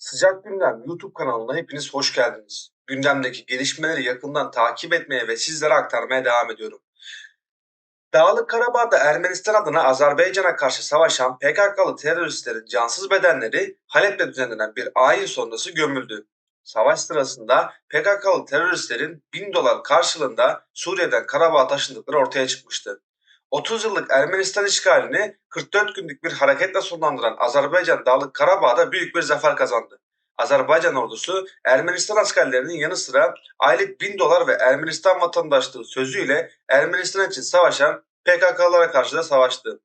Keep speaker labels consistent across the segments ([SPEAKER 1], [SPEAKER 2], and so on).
[SPEAKER 1] Sıcak Gündem YouTube kanalına hepiniz hoş geldiniz. Gündemdeki gelişmeleri yakından takip etmeye ve sizlere aktarmaya devam ediyorum. Dağlık Karabağ'da Ermenistan adına Azerbaycan'a karşı savaşan PKK'lı teröristlerin cansız bedenleri Halep'te düzenlenen bir ayin sonrası gömüldü. Savaş sırasında PKK'lı teröristlerin 1000 dolar karşılığında Suriye'den Karabağ'a taşındıkları ortaya çıkmıştı. 30 yıllık Ermenistan işgalini 44 günlük bir hareketle sonlandıran Azerbaycan Dağlık Karabağ'da büyük bir zafer kazandı. Azerbaycan ordusu Ermenistan askerlerinin yanı sıra aylık 1000 dolar ve Ermenistan vatandaşlığı sözüyle Ermenistan için savaşan PKK'lara karşı da savaştı.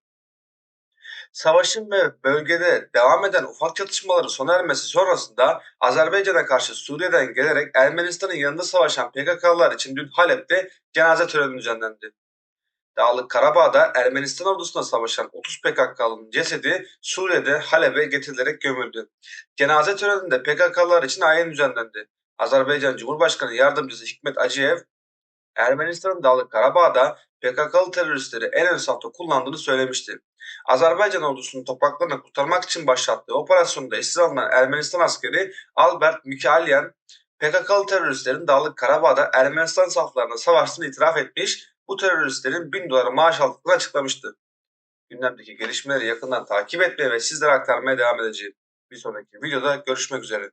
[SPEAKER 1] Savaşın ve bölgede devam eden ufak çatışmaların sona ermesi sonrasında Azerbaycan'a karşı Suriye'den gelerek Ermenistan'ın yanında savaşan PKK'lılar için dün Halep'te cenaze töreni düzenlendi. Dağlık Karabağ'da Ermenistan ordusuna savaşan 30 PKK'lının cesedi Suriye'de Halep'e getirilerek gömüldü. Cenaze töreninde PKK'lılar için ayin düzenlendi. Azerbaycan Cumhurbaşkanı Yardımcısı Hikmet Acıyev, Ermenistan'ın Dağlık Karabağ'da PKK'lı teröristleri en ön safta kullandığını söylemişti. Azerbaycan ordusunun topraklarını kurtarmak için başlattığı operasyonda esir alınan Ermenistan askeri Albert Mikailyan, PKK'lı teröristlerin Dağlık Karabağ'da Ermenistan saflarına savaştığını itiraf etmiş, bu teröristlerin 1000 dolar maaş aldıklarını açıklamıştı. Gündemdeki gelişmeleri yakından takip etmeye ve sizlere aktarmaya devam edeceğim. Bir sonraki videoda görüşmek üzere.